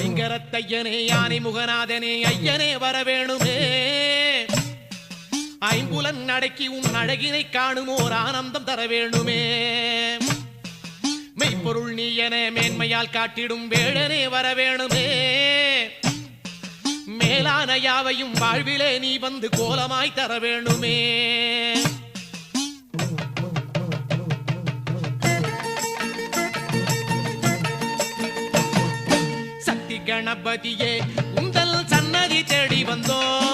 ஐங்கரத்தையனே யானை முகநாதனே ஐயனே வரவேணுமே. ஐம்புலன் அடக்கி உன் அழகினை காணுமோர் ஆனந்தம் தர வேணுமே மெய்ப்பொருள் நீ என மேன்மையால் காட்டிடும் வேடனே வரவேணுமே. மேலான யாவையும் வாழ்விலே நீ வந்து கோலமாய் தர வேணுமே கணபதியே உந்தல் சன்னதி தேடி வந்தோம்.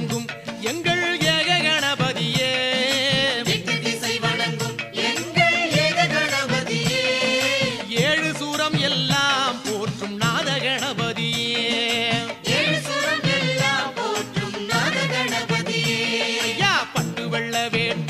வணங்கும் எங்கள் ஏக கணபதியே. ஏழு சூரம் எல்லாம் போற்றும் நாத கணபதியே. பட்டு வெள்ள வேண்டும்.